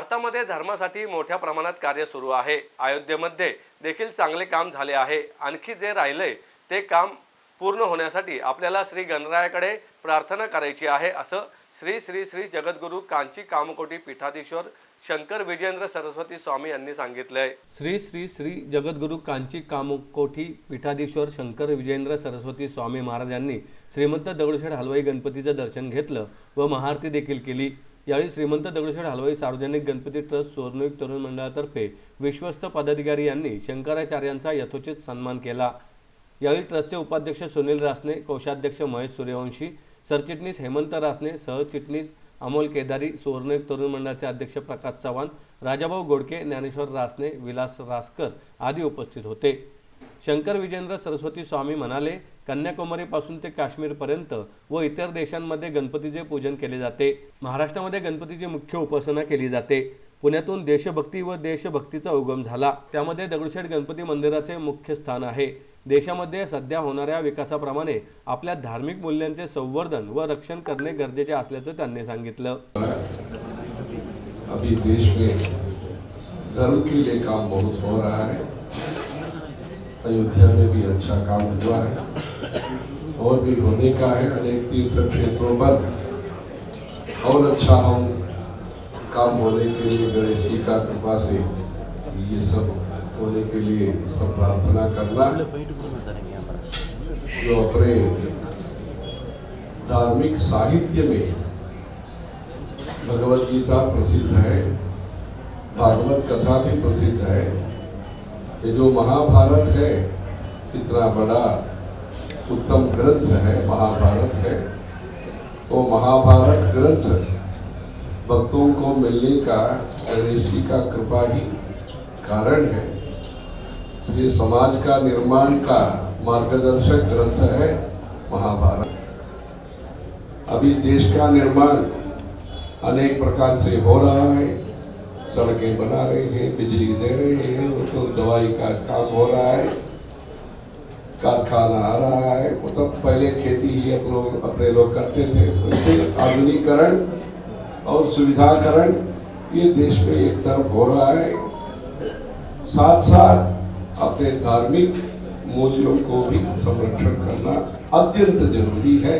भारतामध्ये धर्मासाठी मोठ्या प्रमाणात कार्य सुरू आहे. अयोध्येमध्ये देखील चांगले काम झाले आहे. आणखी जे राहिलंय ते काम पूर्ण होण्यासाठी आपल्याला श्री गणरायाकडे प्रार्थना करायची आहे असं श्री श्री श्री जगद्गुरू कांची कामकोटी पीठाधीश्वर शंकर विजेंद्र सरस्वती स्वामी यांनी सांगितलंय. श्री श्री श्री जगद्गुरू कांची कामकोठी पीठाधीश्वर शंकर विजेंद्र सरस्वती स्वामी महाराज यांनी श्रीमंत दगडूशेठ हलवाई गणपतीचं दर्शन घेतलं व महाआरती देखील केली. यावेळी श्रीमंत दगडूशेठ हलवाई सार्वजनिक गणपती ट्रस्ट सोरनुक तरुण मंडळातर्फे विश्वस्त पदाधिकारी यांनी शंकराचार्यांचा यथोचित सन्मान केला. यावेळी ट्रस्टचे उपाध्यक्ष सुनील रासने कोषाध्यक्ष महेश सूर्यवंशी सरचिटणीस हेमंत रासने सहचिटणीस अमोल केदारी सुवर्णयुग तरुण मंडळाचे अध्यक्ष प्रकाश चव्हाण राजाभाऊ गोडके ज्ञानेश्वर रासने विलास रासकर आदी उपस्थित होते. शंकर विजेंद्र सरस्वती स्वामी म्हणाले कन्याकुमारीपासून ते काश्मीरपर्यंत व इतर देशांमध्ये गणपतीचे पूजन केले जाते. महाराष्ट्रामध्ये गणपतीची मुख्य उपासना केली जाते. पुण्यातून देशभक्ती व देशभक्तीचा उगम झाला. त्यामध्ये दगडूशेठ गणपती मंदिराचे मुख्य स्थान आहे. देशामध्ये सध्या होणाऱ्या विकासाप्रमाणे आपल्या धार्मिक मूल्यांचे संवर्धन व रक्षण करणे गरजेचे असल्याचं त्यांनी सांगितलं. अभी देश में धर्म के लिए काम बहुत हो रहा है। अयोध्या में भी अच्छा काम हुआ है। और भी होने का है अनेक तीर्थ क्षेत्रों पर। और अच्छा हम काम होने के लिए गणेश जी का कृपा से ये सब होने के लिए सब प्रार्थना करना। जो अपने धार्मिक साहित्य में भगवत गीता प्रसिद्ध है, भागवत कथा भी प्रसिद्ध है ये जो महाभारत है, इतना बड़ा उत्तम ग्रंथ है, महाभारत है। तो महाभारत ग्रंथ भक्तों को मिलने का जी का कृपा ही कारण है। इसलिए समाज का निर्माण का मार्गदर्शक ग्रंथ है महाभारत। अभी देश का निर्माण अनेक प्रकार से हो रहा है। सड़कें बना रहे हैं, बिजली दे रहे हैं तो दवाई का काम हो रहा है, कारखाना आ रहा है, वो सब पहले खेती ही अपने लोग अपने लोग करते थे। वैसे आधुनिकरण और सुविधाकरण ये देश में एक तरफ़ हो रहा है। साथ साथ अपने धार्मिक मूल्यों को भी संरक्षण करना अत्यंत ज़रूरी है।